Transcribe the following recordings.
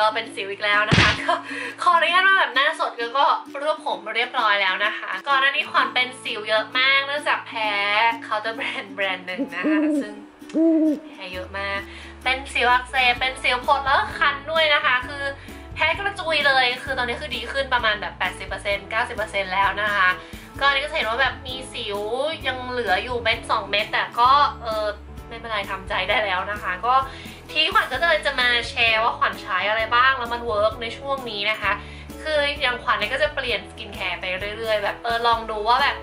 ก็เป็นสิวอีกแล้วนะคะ ก็ขออนุญาตว่าแบบหน้าสดก็รวบผมเรียบร้อยแล้วนะคะ ก่อนหน้านี้ขวัญเป็นสิวเยอะมากเนื่องจากแพ้เคาน์เตอร์แบรนด์แบรนด์หนึ่งนะคะซึ่งแพ้เยอะมาก เป็นสิวอักเสบเป็นสิวผดแล้วคันด้วยนะคะ คือแพ้กระจุยเลย คือตอนนี้คือดีขึ้นประมาณแบบ 80% 90%แล้วนะคะก็อันนี้ก็จะเห็นว่าแบบมีสิวยังเหลืออยู่เม็ดสองเม็ดแต่ก็เออ ไม่เป็นไรทำใจได้แล้วนะคะ ก็ที่ขวัญก็เลยจะมาแชร์ว่าขวัญใช้อะไรบ้าง แล้วมันเวิร์กในช่วงนี้นะคะ คืออย่างขวัญเนี่ยก็จะเปลี่ยนสกินแคร์ไปเรื่อยๆ แบบเออลองดูว่าแบบ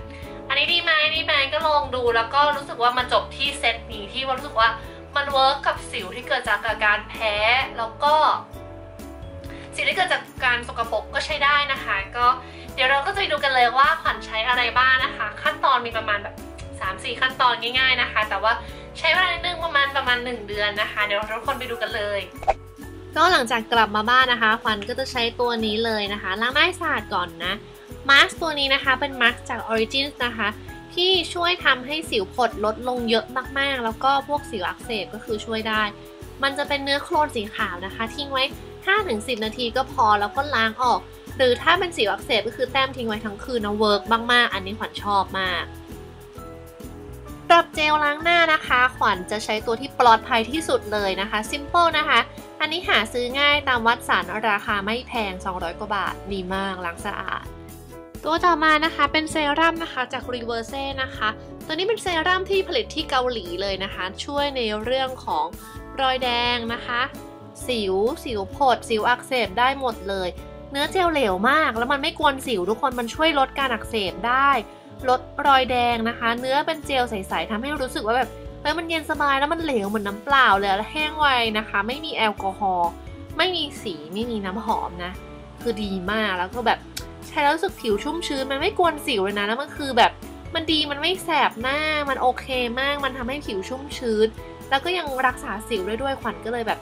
อันนี้ดีไหมดีไหมก็ลองดูแล้วก็รู้สึกว่ามันจบที่เซตนี้ที่ว่ารู้สึกว่ามันเวิร์กกับสิวที่เกิดจากการแพ้แล้วก็ สิ่งที่เกิดจากการสกปรกก็ใช้ได้นะคะ ก็เดี๋ยวเราก็จะไปดูกันเลยว่าขวัญใช้อะไรบ้างนะคะ ขั้นตอนมีประมาณแบบ 3-4 ขั้นตอนง่าย ๆนะคะ แต่ว่าใช้เวลานึงประมาณประมาณ 1 เดือนนะคะ เดี๋ยวเราทุกคนไปดูกันเลย ก็หลังจากกลับมาบ้านนะคะขวัญก็จะใช้ตัวนี้เลยนะคะล้างหน้าสะอาดก่อนนะมาสก์ตัวนี้นะคะเป็นมาสก์จาก Origins นะคะที่ช่วยทำให้สิวผดลดลงเยอะมากๆ แล้วก็พวกสิวอักเสบก็คือช่วยได้ มันจะเป็นเนื้อโคลนสีขาวนะคะ ทิ้งไว้ 5-10 นาทีก็พอแล้วก็ล้างออก หรือถ้าเป็นสิวอักเสบก็คือแต้มทิ้งไว้ทั้งคืนนะเวิร์กมากๆ อันนี้ขวัญชอบมาก สำหรับเจลล้างหน้านะคะ ขวัญจะใช้ตัวที่ปลอดภัยที่สุดเลยนะคะ Simple นะคะ อันนี้หาซื้อง่ายตามวัดสันราคาไม่แพง 200 กว่าบาทดีมากล้างสะอาด ตัวต่อมานะคะเป็นเซรั่มนะคะจาก Reverse นะคะ ตัวนี้เป็นเซรั่มที่ผลิตที่เกาหลีเลยนะคะ ช่วยในเรื่องของรอยแดงนะคะ สิว สิวผด สิวอักเสบได้หมดเลย เนื้อเจลเหลวมาก แล้วมันไม่กวนสิวทุกคนมันช่วยลดการอักเสบได้ ลดรอยแดงนะคะ เนื้อเป็นเจลใสๆทำให้รู้สึกว่าแบบเฮ้ยมันเย็นสบายแล้วมันเหลวเหมือนน้ำเปล่าเลยแล้วแห้งไวนะคะ ไม่มีแอลกอฮอล์ไม่มีสีไม่มีน้ำหอมนะ คือดีมากแล้วก็แบบใช้แล้วรู้สึกผิวชุ่มชื้นมันไม่กวนสิวเลยนะแล้วมันคือแบบมันดีมันไม่แสบหน้ามันโอเคมาก มันทำให้ผิวชุ่มชื้น แล้วก็ยังรักษาสิวได้ด้วยขวัญก็เลยแบบ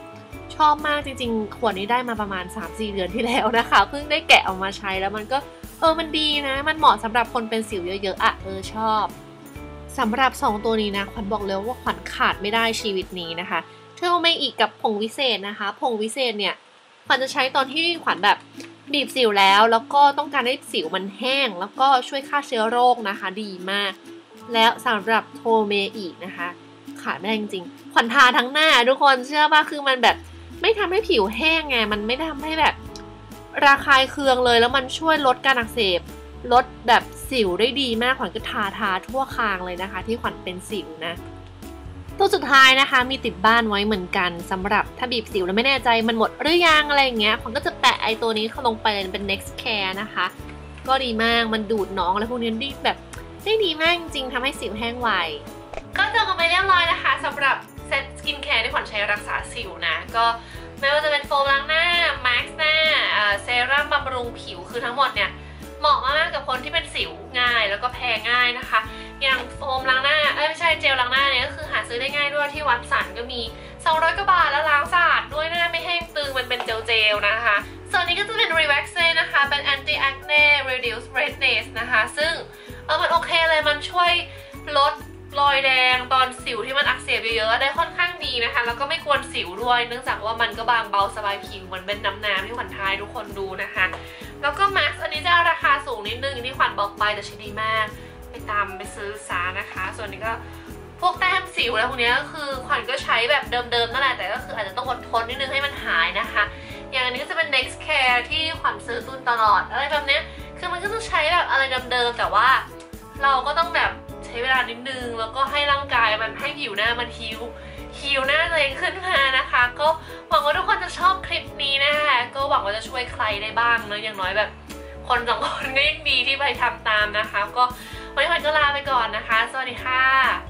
ชอบมากจริงๆ ขวดนี้ได้มาประมาณ 3-4 เดือนที่แล้วนะคะ เพิ่งได้แกะออกมาใช้แล้วมันก็เออมันดีนะ มันเหมาะสำหรับคนเป็นสิวเยอะๆอะเออชอบสำหรับ 2 ตัวนี้นะ ขวัญบอกเลยว่าขวัญขาดไม่ได้ชีวิตนี้นะคะเทอร์ไม่อีกกับผงวิเศษนะคะ ผงวิเศษเนี่ยขวัญจะใช้ตอนที่ขวัญแบบบีบสิวแล้ว แล้วก็ต้องการให้สิวมันแห้ง แล้วก็ช่วยฆ่าเชื้อโรคนะคะ ดีมาก แล้วสำหรับโทเมอีกนะคะ ขาดไม่ได้จริงๆขวัญทาทั้งหน้าทุกคนเชื่อป่ะคือมันแบบ ไม่ทำให้ผิวแห้งไง มันไม่ทำให้แบบ ระคายเคืองเลยแล้วมันช่วยลดการอักเสบ ลดแบบสิวได้ดีมากขวัญก็ทาทาทั่วคางเลยนะคะ ที่ขวัญเป็นสิวนะตัวสุดท้ายนะคะมีติดบ้านไว้เหมือนกันสำหรับถ้าบีบสิวแล้วไม่แน่ใจมันหมดหรือยังอะไรอย่างเงี้ยขวัญก็จะแปะไอตัวนี้เข้าลงไปเป็น next care นะคะ ก็ดีมากมันดูดน้องอะไรพวกนี้ดีแบบได้ดีมากจริงๆทำให้สิวแห้งไวก็จบกันไปเรียบร้อยนะคะสำหรับ รักษาสิวนะ ก็ไม่ว่าจะเป็นโฟมล้างหน้ามาร์กหน้าเซรั่มบำรุงผิวคือทั้งหมดเนี่ยเหมาะมากกับคนที่เป็นสิวง่ายแล้วก็แพ้ง่ายนะคะ อย่างโฟมล้างหน้าเอ้ยไม่ใช่เจลล้างหน้าเนี่ยก็คือหาซื้อได้ง่ายด้วยที่วัดสันก็มี 200กว่าบาทแล้วล้างสะอาดด้วยหน้าไม่แห้งตึงมันเป็นเจลเจลๆนะคะ ส่วนนี้ก็จะเป็น Relax นะคะ เป็น Anti Acne Reduce Redness นะคะ ซึ่งเออมันโอเคเลยมันช่วยลด รอยแดงตอนสิวที่มันอักเสบเยอะๆได้ค่อนข้างดีนะคะ แล้วก็ไม่กวนสิวด้วย เนื่องจากว่ามันก็บางเบาสบายผิวมันเป็นน้ำน้ำที่ขวัญทายทุกคนดูนะคะ แล้วก็มาร์กอันนี้จะราคาสูงนิดนึงที่ขวัญบอกไปแต่ใช้ดีมาก ไปตามไปซื้อซานะคะ ส่วนนี้ก็พวกแต้มสิวอะไรพวกนี้ก็คือขวัญก็ใช้แบบเดิมๆนั่นแหละแต่ก็คืออาจจะต้องอดทนนิดนึงให้มันหายนะคะ อย่างอันนี้ก็จะเป็น next care ที่ขวัญซื้อตุนตลอดอะไรแบบนี้คือมันก็จะใช้แบบอะไรเดิมๆแต่ว่าเราก็ต้องแบบ ช้เวลานิดนึง แล้วก็ให้ร่างกายมันให้ผิวหน้ามันฮิวฮิวหน้าตัวเองขึ้นมานะคะ ก็หวังว่าทุกคนจะชอบคลิปนี้นะคะก็หวังว่าจะช่วยใครได้บ้างเนาะอย่างน้อยแบบ คนสองคนก็ยังดีที่ไปทำตามนะคะ ก็วันนี้ขวัญก็ลาไปก่อนนะคะ สวัสดีค่ะ